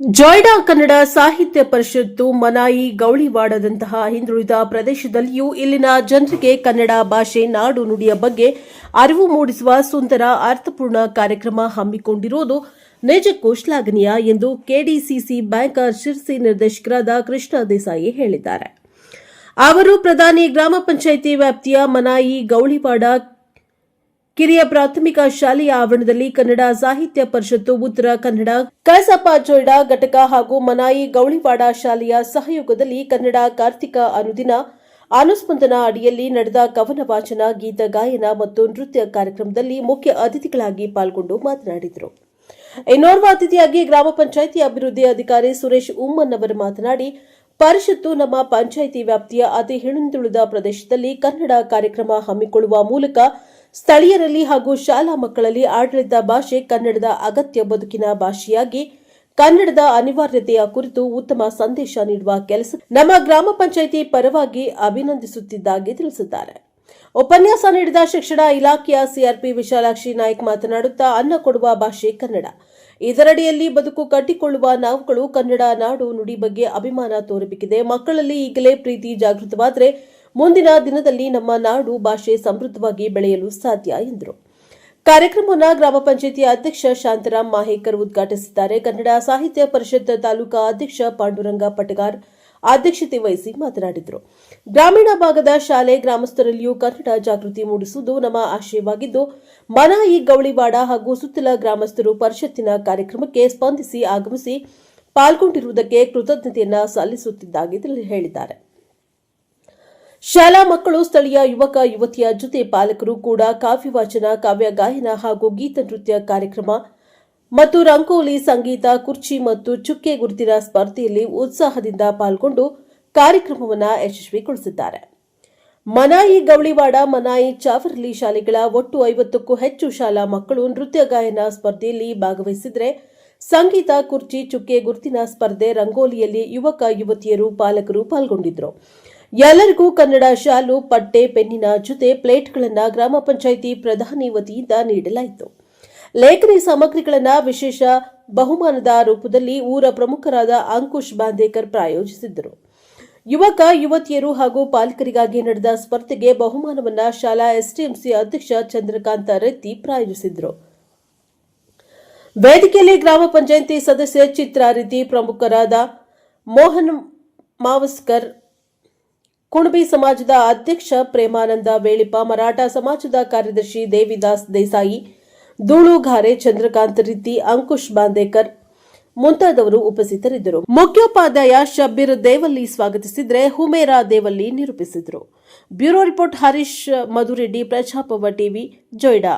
ಜೊಯ್ಡಾ ಕನ್ನಡ ಸಾಹಿತ್ಯ ಪರಿಷತ್ತು ಮನಾಯಿ ಗೌಳಿವಾಡದಂತಹ ಹಿಂದುಳಿದ ಪ್ರದೇಶದಲ್ಲಿಯೂ ಇಲ್ಲಿನ ಜನರಿಗೆ ಕನ್ನಡ ಭಾಷೆ ನಾಡು ನುಡಿಯ ಬಗ್ಗೆ ಅರಿವು ಮೂಡಿಸುವ ಸುಂದರ ಅರ್ಥಪೂರ್ಣ ಕಾರ್ಯಕ್ರಮ ಹಮ್ಮಿಕೊಂಡಿರುವುದು ನಿಜಕ್ಕೂ ಶ್ಲಾಘನೀಯ ಎಂದು ಕೆಡಿಸಿಸಿ ಬ್ಯಾಂಕ್ ಶಿರಸಿ ನಿರ್ದೇಶಕರಾದ ಕೃಷ್ಣ ದೇಸಾಯಿ ಹೇಳಿದ್ದಾರೆ. ಅವರು ಪ್ರಧಾನಿ ಗ್ರಾಮ ಪಂಚಾಯಿತಿ ವ್ಯಾಪ್ತಿಯ ಮನಾಯಿ ಗೌಳಿವಾಡ ಕಿರಿಯ ಪ್ರಾಥಮಿಕ ಶಾಲೆಯ ಆವರಣದಲ್ಲಿ ಕನ್ನಡ ಸಾಹಿತ್ಯ ಪರಿಷತ್ತು ಉತ್ತರ ಕನ್ನಡ ಕಸಪ್ಪ ಜೋಯ್ಡಾ ಘಟಕ ಹಾಗೂ ಮನಾಯಿ ಗೌಳಿವಾಡ ಶಾಲೆಯ ಸಹಯೋಗದಲ್ಲಿ ಕನ್ನಡ ಕಾರ್ತಿಕ ಅನುದಿನ ಅನುಸ್ಪಂದನ ಅಡಿಯಲ್ಲಿ ನಡೆದ ಕವನ ವಾಚನ, ಗೀತ, ಗಾಯನ ಮತ್ತು ನೃತ್ಯ ಕಾರ್ಯಕ್ರಮದಲ್ಲಿ ಮುಖ್ಯ ಅತಿಥಿಗಳಾಗಿ ಪಾಲ್ಗೊಂಡು ಮಾತನಾಡಿದರು. ಇನ್ನೋರ್ವ ಅತಿಥಿಯಾಗಿ ಗ್ರಾಮ ಪಂಚಾಯಿತಿ ಅಭಿವೃದ್ಧಿ ಅಧಿಕಾರಿ ಸುರೇಶ್ ಉಮ್ಮನ್ ಅವರು ಮಾತನಾಡಿ ಪರಿಷತ್ತು ನಮ್ಮ ಪಂಚಾಯಿತಿ ವ್ಯಾಪ್ತಿಯ ಅತಿ ಹಿಂದುಳಿದ ಪ್ರದೇಶದಲ್ಲಿ ಕನ್ನಡ ಕಾರ್ಯಕ್ರಮ ಹಮ್ಮಿಕೊಳ್ಳುವ ಮೂಲಕ ಸ್ಥಳೀಯರಲ್ಲಿ ಹಾಗೂ ಶಾಲಾ ಮಕ್ಕಳಲ್ಲಿ ಆಡಳಿತ ಭಾಷೆ ಕನ್ನಡದ ಅಗತ್ಯ ಬದುಕಿನ ಭಾಷೆಯಾಗಿ ಕನ್ನಡದ ಅನಿವಾರ್ಯತೆಯ ಕುರಿತು ಉತ್ತಮ ಸಂದೇಶ ನೀಡುವ ಕೆಲಸ ನಮ್ಮ ಗ್ರಾಮ ಪಂಚಾಯಿತಿ ಪರವಾಗಿ ಅಭಿನಂದಿಸುತ್ತಿದ್ದಾಗಿ ತಿಳಿಸಿದ್ದಾರೆ. ಉಪನ್ಯಾಸ ನೀಡಿದ ಶಿಕ್ಷಣ ಇಲಾಖೆಯ ಸಿಆರ್ಪಿ ವಿಶಾಲಾಕ್ಷಿ ನಾಯ್ಕ್ ಮಾತನಾಡುತ್ತಾ ಅನ್ನ ಕೊಡುವ ಭಾಷೆ ಕನ್ನಡ. ಇದರಡಿಯಲ್ಲಿ ಬದುಕು ಕಟ್ಟಿಕೊಳ್ಳುವ ನಾವುಗಳು ಕನ್ನಡ ನಾಡು ನುಡಿ ಬಗ್ಗೆ ಅಭಿಮಾನ ತೋರಬೇಕಿದೆ ಮಕ್ಕಳಲ್ಲಿ ಈಗಲೇ ಪ್ರೀತಿ ಜಾಗೃತವಾದರೆ ಮುಂದಿನ ದಿನದಲ್ಲಿ ನಮ್ಮ ನಾಡು ಭಾಷೆ ಸಮೃದ್ಧವಾಗಿ ಬೆಳೆಯಲು ಸಾಧ್ಯ ಎಂದರು. ಕಾರ್ಯಕ್ರಮವನ್ನು ಗ್ರಾಮ ಪಂಚಾಯಿತಿ ಅಧ್ಯಕ್ಷ ಶಾಂತರಾಮ್ ಮಾಹೇಕರ್ ಉದ್ಘಾಟಿಸಿದ್ದಾರೆ. ಕನ್ನಡ ಸಾಹಿತ್ಯ ಪರಿಷತ್ ತಾಲೂಕಾ ಅಧ್ಯಕ್ಷ ಪಾಂಡುರಂಗ ಪಟಗಾರ್ ಅಧ್ಯಕ್ಷತೆ ವಹಿಸಿ ಮಾತನಾಡಿದರು. ಗ್ರಾಮೀಣ ಭಾಗದ ಶಾಲೆ ಗ್ರಾಮಸ್ಥರಲ್ಲಿಯೂ ಕನ್ನಡ ಜಾಗೃತಿ ಮೂಡಿಸುವುದು ನಮ್ಮ ಆಶಯವಾಗಿದ್ದು ಈ ಗೌಳಿವಾಡ ಹಾಗೂ ಸುತ್ತಲ ಗ್ರಾಮಸ್ಥರು ಪರಿಷತ್ತಿನ ಕಾರ್ಯಕ್ರಮಕ್ಕೆ ಸ್ಪಂದಿಸಿ ಆಗಮಿಸಿ ಪಾಲ್ಗೊಂಡಿರುವುದಕ್ಕೆ ಕೃತಜ್ಞತೆಯನ್ನು ಸಲ್ಲಿಸುತ್ತಿದ್ದಾಗಿ ಹೇಳಿದ್ದಾರೆ. ಶಾಲಾ ಮಕ್ಕಳು, ಸ್ಥಳೀಯ ಯುವಕ, ಯುವತಿಯ ಜೊತೆ ಪಾಲಕರು ಕೂಡ ಕಾವ್ಯ ವಾಚನ ಕಾವ್ಯ ಗಾಯನ ಹಾಗೂ ಗೀತ ನೃತ್ಯ ಕಾರ್ಯಕ್ರಮ ಮತ್ತು ರಂಗೋಲಿ, ಸಂಗೀತ, ಕುರ್ಚಿ ಮತ್ತು ಚುಕ್ಕೆ ಗುರುತಿನ ಸ್ಪರ್ಧೆಯಲ್ಲಿ ಉತ್ಸಾಹದಿಂದ ಪಾಲ್ಗೊಂಡು ಕಾರ್ಯಕ್ರಮವನ್ನು ಯಶಸ್ವಿಗೊಳಿಸಿದ್ದಾರೆ. ಮನಾಯಿ ಗೌಳಿವಾಡ ಮನಾಯಿ ಚಾವರ್ಲಿ ಶಾಲೆಗಳ ಒಟ್ಟು ಐವತ್ತಕ್ಕೂ ಹೆಚ್ಚು ಶಾಲಾ ಮಕ್ಕಳು ನೃತ್ಯ ಗಾಯನ ಸ್ಪರ್ಧೆಯಲ್ಲಿ ಭಾಗವಹಿಸಿದರೆ, ಸಂಗೀತ, ಕುರ್ಚಿ, ಚುಕ್ಕೆ ಗುರುತಿನ ಸ್ಪರ್ಧೆ ರಂಗೋಲಿಯಲ್ಲಿ ಯುವಕ, ಯುವತಿಯರು, ಪಾಲಕರು ಪಾಲ್ಗೊಂಡಿದ್ದರು ಎಲ್ಲರಿಗೂ ಕನ್ನಡ ಶಾಲು, ಪಟ್ಟೆ, ಪೆನ್ನಿನ ಜೊತೆ ಪ್ಲೇಟ್ಗಳನ್ನು ಗ್ರಾಮ ಪಂಚಾಯಿತಿ ಪ್ರಧಾನಿ ವತಿಯಿಂದ ನೀಡಲಾಯಿತು. ಲೇಖನಿ ಸಾಮಗ್ರಿಗಳನ್ನು ವಿಶೇಷ ಬಹುಮಾನದ ರೂಪದಲ್ಲಿ ಊರ ಪ್ರಮುಖರಾದ ಅಂಕುಶ್ ಬಾಂದೇಕರ್ ಪ್ರಾಯೋಜಿಸಿದ್ದರು. ಯುವಕ, ಯುವತಿಯರು ಹಾಗೂ ಪಾಲಕರಿಗಾಗಿ ನಡೆದ ಸ್ಪರ್ಧೆಗೆ ಬಹುಮಾನವನ್ನ ಶಾಲಾ ಎಸ್ಟಿಎಂಸಿ ಅಧ್ಯಕ್ಷ ಚಂದ್ರಕಾಂತ ರೆತ್ತಿ ಪ್ರಾಯೋಜಿಸಿದರು. ವೇದಿಕೆಯಲ್ಲಿ ಗ್ರಾಮ ಪಂಚಾಯಿತಿ ಸದಸ್ಯ ಚಿತ್ರಾರಿತಿ ಪ್ರಮುಖರಾದ ಮೋಹನ್ ಮಾವಸ್ಕರ್, ಕುಣಬಿ ಸಮಾಜದ ಅಧ್ಯಕ್ಷ ಪ್ರೇಮಾನಂದ ವೇಳಿಪ ಮರಾಠ ಸಮಾಜದ ಕಾರ್ಯದರ್ಶಿ ದೇವಿದಾಸ್ ದೇಸಾಯಿ ಧೂಳುಘಾರೆ ಚಂದ್ರಕಾಂತ್ ರೀತಿ ಅಂಕುಶ್ ಬಾಂದೇಕರ್ ಮುಂತಾದವರು ಉಪಸ್ಥಿತರಿದ್ದರು. ಮುಖ್ಯೋಪಾಧ್ಯಾಯ ಶಬ್ಬೀರ್ ದೇವಲ್ಲಿ ಸ್ವಾಗತಿಸಿದ್ರೆ ಹುಮೇರಾ ದೇವಲ್ಲಿ ನಿರೂಪಿಸಿದರು. ಬ್ಯೂರೋ ರಿಪೋರ್ಟ್ ಹರೀಶ್ ಮಧುರೆಡ್ಡಿ ಪ್ರಜಾಪವ ಟಿವಿ, ಜೊಯ್ಡಾ.